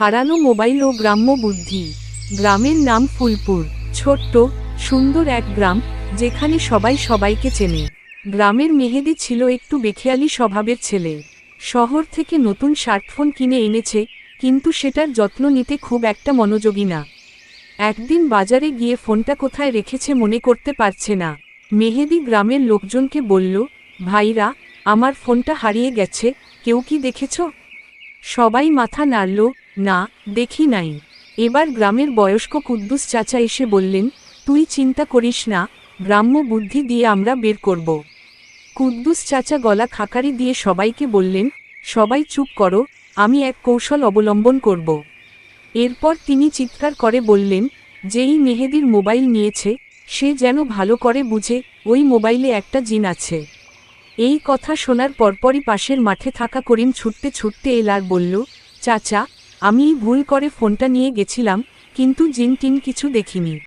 হারানো মোবাইল ও গ্রাম্য বুদ্ধি। গ্রামের নাম ফুলপুর। ছোট্ট, সুন্দর এক গ্রাম, যেখানে সবাই সবাইকে চেনে। গ্রামের মেহেদি ছিল একটু বেখেয়ালি স্বভাবের ছেলে। শহর থেকে নতুন স্মার্টফোন কিনে এনেছে, কিন্তু সেটার যত্ন নিতে খুব একটা মনোযোগী না। একদিন বাজারে গিয়ে ফোনটা কোথায় রেখেছে মনে করতে পারছে না। মেহেদি গ্রামের লোকজনকে বলল, ভাইরা, আমার ফোনটা হারিয়ে গেছে, কেউ কি দেখেছ? সবাই মাথা নাড়ল না, দেখি নাই। এবার গ্রামের বয়স্ক কুদ্দুস চাচা এসে বললেন, তুই চিন্তা করিস না, গ্রাম্য বুদ্ধি দিয়ে আমরা বের করব। কুদ্দুস চাচা গলা খাকারি দিয়ে সবাইকে বললেন, সবাই চুপ করো, আমি এক কৌশল অবলম্বন করব। এরপর তিনি চিৎকার করে বললেন, যেই মেহেদির মোবাইল নিয়েছে, সে যেন ভালো করে বুঝে, ওই মোবাইলে একটা জিন আছে। এই কথা শোনার পরপরই পাশের মাঠে থাকা করিম ছুটতে ছুটতে এলার বলল, চাচা আমি ভুল করে ফোনটা নিয়ে গেছিলাম কিন্তু জিন টিন কিছু দেখিনি।